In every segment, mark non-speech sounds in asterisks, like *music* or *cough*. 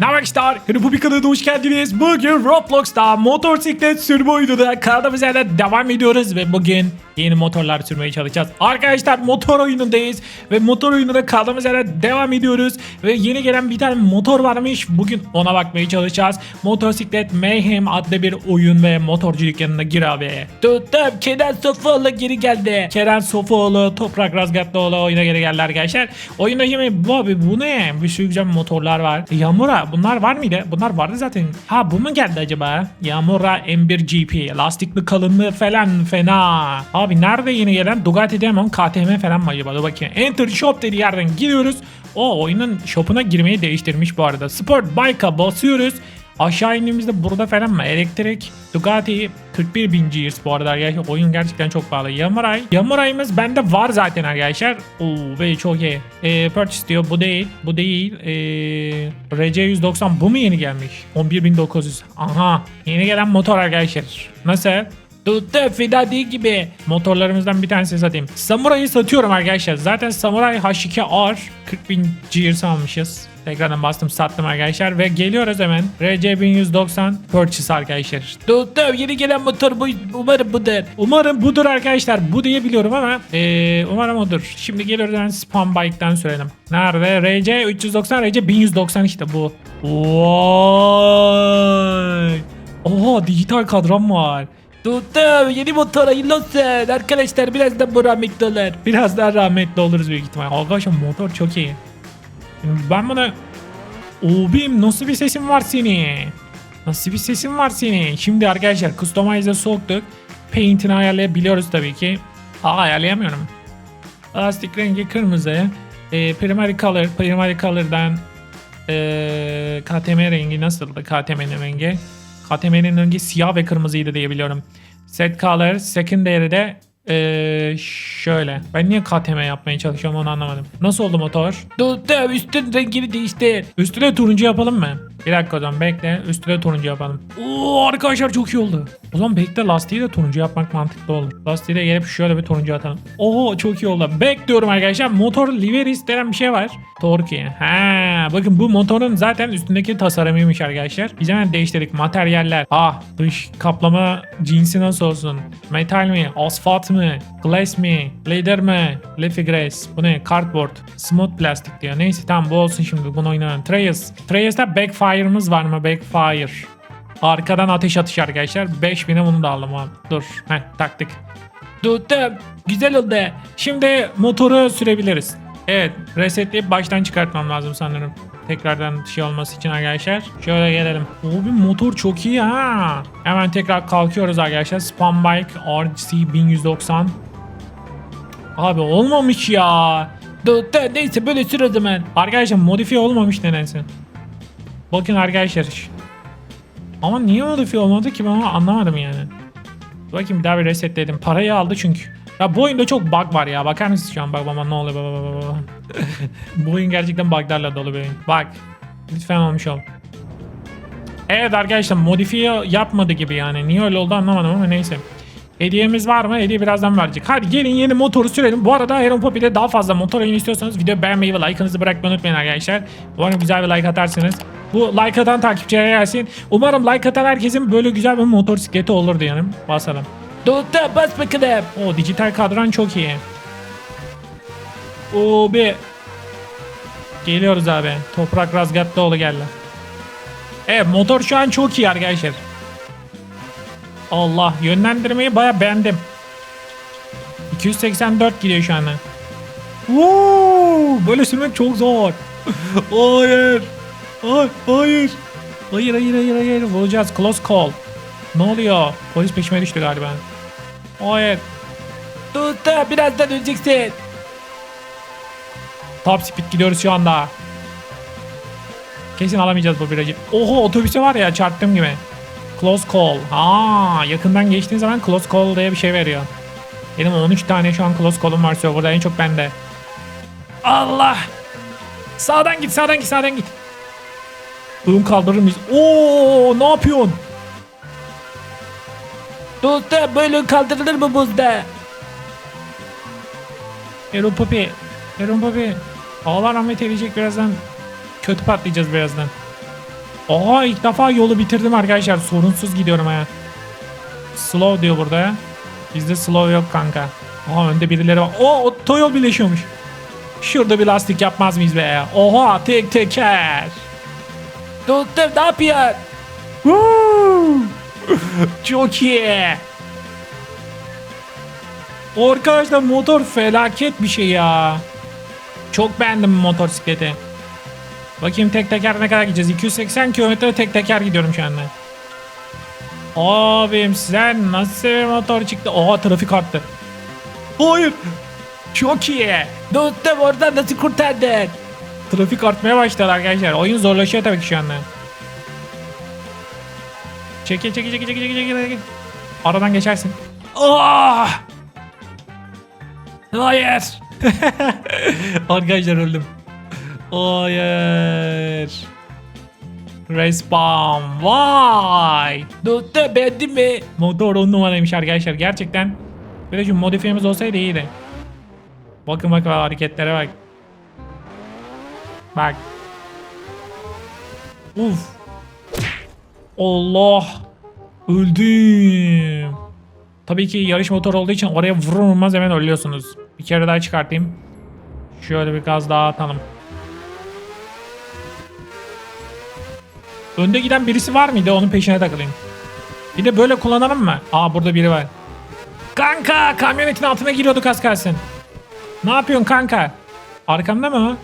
Ne arkadaşlar? Republika'da da hoş geldiniz. Bugün Roblox'ta motosiklet sürme oyununa kaldığımız yerden devam ediyoruz ve bugün yeni motorlar sürmeye çalışacağız. Arkadaşlar motor oyunundayız ve motor oyununa kaldığımız yerden devam ediyoruz ve yeni gelen bir tane motor varmış. Bugün ona bakmaya çalışacağız. Motosiklet Mayhem adlı bir oyun ve motorcu dükkanına gir abi. Tuttum. Kenan Sofuoğlu geri geldi. Kenan Sofuoğlu, Toprak Razgatlıoğlu oyuna geri geldi arkadaşlar. Oyunda şimdi bu abi bu ne? Bir sürü güzel motorlar var. Bunlar var mıydı? Bunlar vardı zaten. Ha bu mu geldi acaba? Yamura M1 GP. Lastikli kalınlığı falan fena. Abi nerede yeni gelen? Bugatti Demon KTM falan mı acaba? Dur bakayım. Enter Shop dediği yerden giriyoruz. O oyunun shopuna girmeyi değiştirmiş bu arada. Sport Bike'a basıyoruz. Aşağı indiğimizde burada falan mı? Elektrik Ducati 41 bin GS bu arada arkadaşlar. Oyun gerçekten çok pahalı. Yamuray. Yamuray'ımız bende var zaten arkadaşlar. Oo ve çok iyi. Ee, purchase diyor. Bu değil. Bu değil. Ee, RC190 bu mu yeni gelmiş? 11.900. Aha. Yeni gelen motor arkadaşlar. Nasıl? Tuttu fida değil gibi. Motorlarımızdan bir tanesini satayım. Samurai'yi satıyorum arkadaşlar. Zaten Samurai H2R 40.000 GS almışız. Tekrardan bastım sattım arkadaşlar ve geliyoruz hemen. RC 1190 purchase arkadaşlar. Tuttu yeni gelen motor bu umarım budur. Umarım budur arkadaşlar. Bu diye biliyorum ama ee, umarım odur. Şimdi geliyoruz hemen spam bike'dan sürelim. Nerede? RC 390 RC 1190 işte bu. Vay. Oha dijital kadran var. Tuttum yeni motor hayırlı olsun. Arkadaşlar birazdan bu rahmetli olur. Birazdan rahmetli oluruz büyük ihtimal. Arkadaşlar motor çok iyi. Ben bunu... Obim nasıl bir sesin var senin? Nasıl bir sesin var senin? Şimdi arkadaşlar customize'e soktuk. Paint'ini ayarlayabiliyoruz tabii ki. Aa ayarlayamıyorum. Lastik rengi kırmızı. E, primary color. Primary color'dan e, KTM rengi nasıldı? KTM'nin rengi. KTM'nin rengi siyah ve kırmızıydı diye biliyorum. Set color secondary'de ee, şöyle. Ben niye KTM yapmaya çalışıyorum onu anlamadım. Nasıl oldu motor? Tuttum üstün rengini değiştir. Üstüne turuncu yapalım mı? Bir dakika o zaman bekle. Üstüne turuncu yapalım. Oo arkadaşlar çok iyi oldu. O zaman bekle lastiği de turuncu yapmak mantıklı olur. Lastiği de gelip şöyle bir turuncu atalım. Oo çok iyi oldu. Bekliyorum arkadaşlar. Motor liveries denen bir şey var. Torque. Ha, bakın bu motorun zaten üstündeki tasarımıymış arkadaşlar. Biz hemen değiştirdik. Materyaller. Ah dış kaplama cinsi nasıl olsun? Metal mi? Asfalt mı? Glass mi? Leather mi? Leafy grass. Bu ne? Cardboard. Smooth plastik diyor. Neyse tamam bu olsun şimdi. Bunu oynayalım. Trails. Trails'ta backfire'ımız var mı? Backfire. Arkadan ateş atış arkadaşlar. 5000'e bunu da aldım abi. Dur. Heh taktık. Tuttum. Güzel oldu. Şimdi motoru sürebiliriz. Evet. Resetleyip baştan çıkartmam lazım sanırım. Tekrardan şey olması için arkadaşlar. Şöyle gelelim. Abi motor çok iyi ha. Hemen tekrar kalkıyoruz arkadaşlar. Spam Bike RC 1190. Abi olmamış ya. Neyse böyle sür o zaman. Arkadaşlar modifiye olmamış nedense. Bakın arkadaşlar. Ama niye modifiye olmadı ki ben onu anlamadım yani. Bakayım bir daha bir resetledim. Parayı aldı çünkü. Ya bu oyunda çok bug var ya. Bakar mısınız şu an? Bak baba ne oluyor? Bak, bak. bu oyun gerçekten buglarla dolu bir oyun. Bak. Lütfen olmuş ol. Evet arkadaşlar modifiye yapmadı gibi yani. Niye öyle oldu anlamadım ama neyse. Hediyemiz var mı? Hediye birazdan verecek. Hadi gelin yeni motoru sürelim. Bu arada Heron Poppy'de daha fazla motor oyunu istiyorsanız video beğenmeyi ve like'ınızı bırakmayı unutmayın arkadaşlar. Umarım güzel bir like atarsınız. Bu like atan takipçilere gelsin. Umarım like atan herkesin böyle güzel bir motosikleti olur diyelim. Basalım. Tuttu bas bakalım. O dijital kadran çok iyi. Oo bir. Geliyoruz abi. Toprak Razgatlıoğlu geldi. Evet motor şu an çok iyi arkadaşlar. Allah yönlendirmeyi baya beğendim. 284 gidiyor şu anda. Woo! Böyle sürmek çok zor. *laughs* hayır. Hayır. Hayır. Hayır hayır hayır hayır. Vuracağız. Close call. Ne oluyor? Polis peşime düştü galiba. Hayır. Tuttu. Birazdan öleceksin. Top speed gidiyoruz şu anda. Kesin alamayacağız bu virajı. Oho otobüse var ya çarptım gibi. Close call. Ha, yakından geçtiğin zaman close call diye bir şey veriyor. Benim 13 tane şu an close call'um var serverda en çok bende. Allah! Sağdan git, sağdan git, sağdan git. Ön kaldırır mıyız? Oo, ne yapıyorsun? Dostum böyle kaldırılır mı buzda? Erol Popi. Erol Popi. Allah rahmet eylecek birazdan. Kötü patlayacağız birazdan. Oha ilk defa yolu bitirdim arkadaşlar. Sorunsuz gidiyorum ha. Slow diyor burada. Bizde slow yok kanka. Aha önde birileri var. Oo otoyol birleşiyormuş. Şurada bir lastik yapmaz mıyız be? Oha tek teker. Tuttum ne yapıyorsun? Woo! *laughs* Çok iyi. Arkadaşlar motor felaket bir şey ya. Çok beğendim motosikleti. Bakayım tek teker ne kadar gideceğiz? 280 kilometre tek teker gidiyorum şu anda. Abim sen nasıl bir motor çıktı? Oha trafik arttı. Hayır. Çok iyi. Dostum oradan nasıl kurtardın? Trafik artmaya başladı arkadaşlar. Oyun zorlaşıyor tabii ki şu anda. Çekil çekil çekil çekil çekil çekil. Aradan geçersin. Ah! Hayır. *laughs* arkadaşlar öldüm. Hayır. Respawn. Vay. Dostum beğendin mi? Motor on numaraymış arkadaşlar. Gerçekten. De şu modifiyemiz olsaydı iyiydi. Bakın bak bak hareketlere bak. Bak. Uf. Allah. Öldüm. Tabii ki yarış motoru olduğu için oraya vurur vurmaz hemen ölüyorsunuz. Bir kere daha çıkartayım. Şöyle bir gaz daha atalım. Önde giden birisi var mıydı? Onun peşine takılayım. Bir de böyle kullanalım mı? Aa burada biri var. Kanka kamyonetin altına giriyorduk az kalsın. Ne yapıyorsun kanka? Arkamda mı?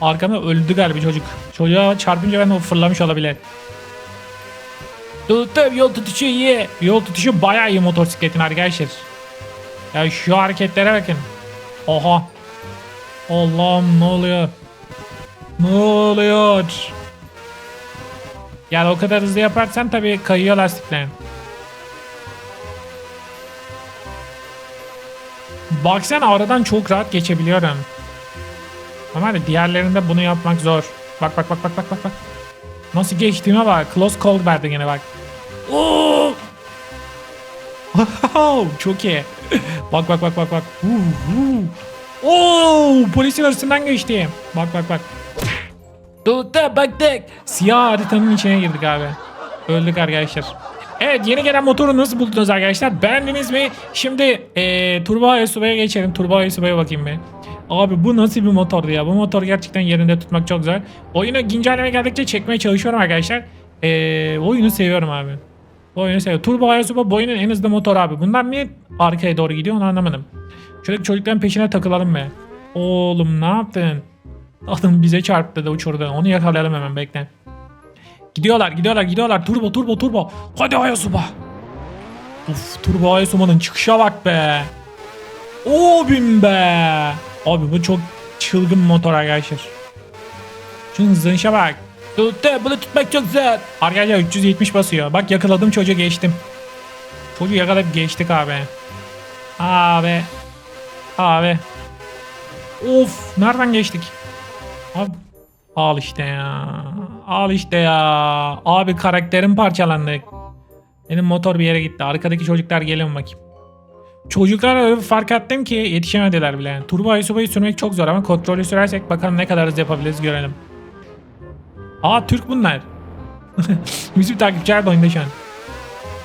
Arkamda öldü galiba çocuk. Çocuğa çarpınca ben o fırlamış olabilir. Tuttum yol tutuşu iyi. Yol tutuşu bayağı iyi motosikletin arkadaşlar. Ya şu hareketlere bakın. Oha. Allah'ım ne oluyor? Ne oluyor? Yani o kadar hızlı yaparsan tabii kayıyor lastiklerin. Baksana aradan çok rahat geçebiliyorum. Ama diğerlerinde bunu yapmak zor. Bak bak bak bak bak bak. Nasıl geçtiğime bak. Close call verdi yine bak. Oo! çok iyi. bak bak bak bak bak. Oo, polisin arasından geçtim. Bak bak bak. Tuttu baktık. Siyah haritanın içine girdik abi. Öldük arkadaşlar. Evet yeni gelen motoru nasıl buldunuz arkadaşlar? Beğendiniz mi? Şimdi ee, Turbo Ayasuba'ya geçelim. Turbo Ayasuba'ya bakayım bir. Abi bu nasıl bir motordu ya? Bu motor gerçekten yerinde tutmak çok zor. Oyunu güncelleme geldikçe çekmeye çalışıyorum arkadaşlar. Ee, oyunu seviyorum abi. Bu oyunu seviyorum. Turbo Ayasuba bu oyunun en hızlı motoru abi. Bunlar niye arkaya doğru gidiyor onu anlamadım. Şöyle çocukların peşine takılalım be. Oğlum ne yaptın? Adam bize çarptı da uçurdu. Onu yakalayalım hemen bekle. Gidiyorlar gidiyorlar gidiyorlar. Turbo turbo turbo. Hadi Ayasuba. Uf Turbo Ayasuba'nın çıkışa bak be. Abim be. Abi bu çok çılgın motor arkadaşlar. Şunun hızlanışa bak. Tuttu bunu tutmak çok zor. Arkadaşlar 370 basıyor. Bak yakaladım çocuğu geçtim. Çocuğu yakalayıp geçtik abi. Abi. Abi. Of nereden geçtik? Abi al işte ya. Al işte ya. Abi karakterim parçalandı. Benim motor bir yere gitti. Arkadaki çocuklar gelin bakayım. Çocuklar fark ettim ki yetişemediler bile. Turbo Ayasuba'yı sürmek çok zor ama kontrolü sürersek bakalım ne kadar hızlı yapabiliriz görelim. Aa Türk bunlar. *laughs* Bizim takipçiler de şu an.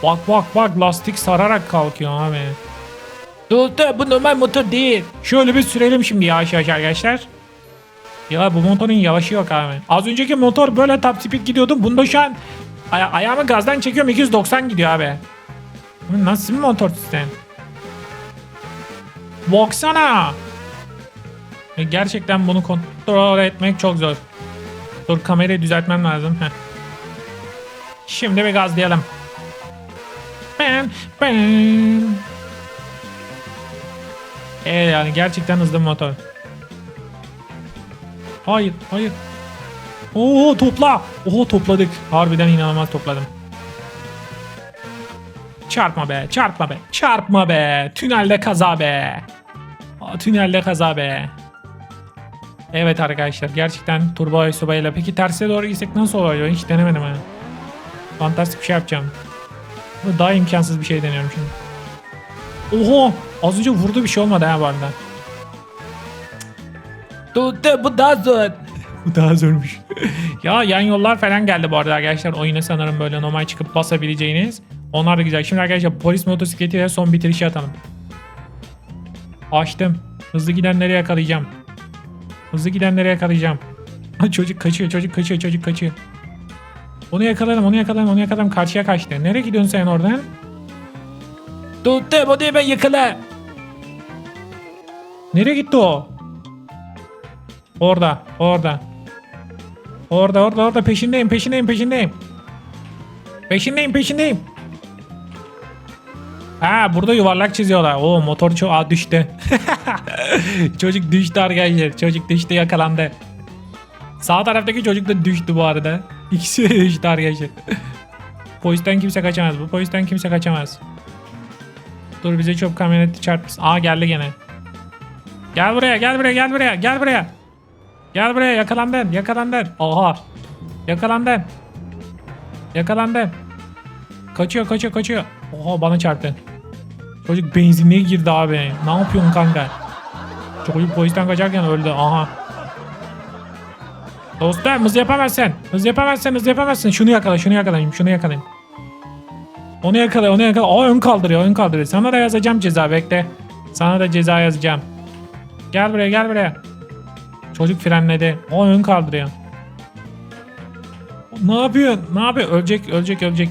Bak bak bak lastik sararak kalkıyor abi. Dur dur bu normal motor değil. Şöyle bir sürelim şimdi yavaş yavaş arkadaşlar. Ya bu motorun yavaşı yok abi. Az önceki motor böyle top speed gidiyordum. Bunda şu an aya- ayağımı gazdan çekiyorum 290 gidiyor abi. Bu nasıl bir motor sistem? Baksana. E, Gerçekten bunu kontrol etmek çok zor. Dur kamerayı düzeltmem lazım. Heh. Şimdi bir gazlayalım. Ben, ben. Evet yani gerçekten hızlı motor. Hayır, hayır. Oo topla. Oo topladık. Harbiden inanılmaz topladım. Çarpma be, çarpma be, çarpma be. Tünelde kaza be. Aa, tünelde kaza be. Evet arkadaşlar gerçekten Turbo Ayasuba ile peki terse doğru gitsek nasıl oluyor? Hiç denemedim ha. Fantastik bir şey yapacağım. Bu daha imkansız bir şey deniyorum şimdi. Oho! Az önce vurdu bir şey olmadı ha bu arada. Bu daha zor. *laughs* Bu daha zormuş. *laughs* ya yan yollar falan geldi bu arada arkadaşlar. Oyuna sanırım böyle normal çıkıp basabileceğiniz. Onlar da güzel. Şimdi arkadaşlar polis motosikletiyle son bitirişi atalım. Açtım. Hızlı gidenleri yakalayacağım. Hızlı gidenleri yakalayacağım. *laughs* Çocuk kaçıyor, çocuk kaçıyor, çocuk kaçıyor. Onu yakaladım, onu yakaladım, onu yakaladım. Karşıya kaçtı. Nereye gidiyorsun sen oradan? Tuttum, o diye ben yakala. Nereye gitti o? Orada, orada. Orada, orada, orada. Peşindeyim, peşindeyim, peşindeyim. Peşindeyim, peşindeyim. Ha burada yuvarlak çiziyorlar. O motor çok Aa, düştü. *laughs* çocuk düştü arkadaşlar. Çocuk düştü yakalandı. Sağ taraftaki çocuk da düştü bu arada. *laughs* İkisi de düştü arkadaşlar. *laughs* polisten kimse kaçamaz. Bu polisten kimse kaçamaz. Dur bize çok kamyoneti çarpmasın. Aa geldi gene. Gel buraya gel buraya gel buraya gel buraya. Gel buraya yakalandın yakalandın. Oha. Yakalandın. Yakalandın. Kaçıyor kaçıyor kaçıyor. Oha bana çarptı. Çocuk benzinliğe girdi abi. Ne yapıyorsun kanka? Çocuk polisten kaçarken öldü. Aha. Dostum hız yapamazsın. Hız yapamazsın hız yapamazsın. Şunu yakala şunu yakalayayım şunu yakalayayım. Onu yakala onu yakala. Aa ön kaldırıyor ön kaldırıyor. Sana da yazacağım ceza bekle. Sana da ceza yazacağım. Gel buraya gel buraya. Çocuk frenledi. O ön kaldırıyor. Ne yapıyorsun? Ne yapıyor? Ölecek ölecek ölecek.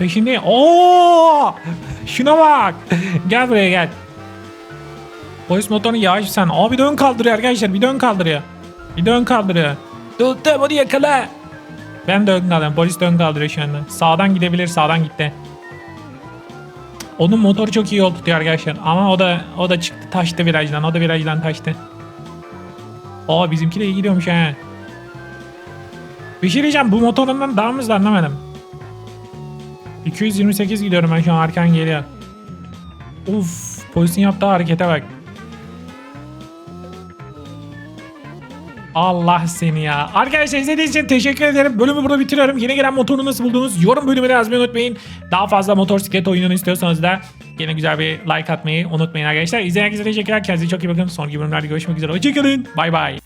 Peşinde. Oo! Şuna bak. gel buraya gel. Polis motorunu yavaş sen. Aa bir de ön kaldırıyor arkadaşlar. Bir de ön kaldırıyor. Bir de ön kaldırıyor. Tuttum onu yakala. Ben de ön kaldırıyorum. Polis de ön kaldırıyor şu anda. Sağdan gidebilir. Sağdan gitti. Onun motoru çok iyi yol tutuyor arkadaşlar. Ama o da o da çıktı taştı virajdan. O da virajdan taştı. Aa bizimki de iyi gidiyormuş ha. Bir şey diyeceğim. Bu motorundan daha mı hızlı anlamadım. 228 gidiyorum ben şu an arkan geliyor. Uf, polisin yaptığı harekete bak. Allah seni ya. Arkadaşlar izlediğiniz için teşekkür ederim. Bölümü burada bitiriyorum. Yeni gelen motoru nasıl buldunuz? Yorum bölümüne yazmayı unutmayın. Daha fazla motosiklet oyununu istiyorsanız da yine güzel bir like atmayı unutmayın arkadaşlar. İzleyen herkese teşekkürler. Kendinize çok iyi bakın. Sonraki bölümlerde görüşmek üzere. Hoşçakalın. Bay bay.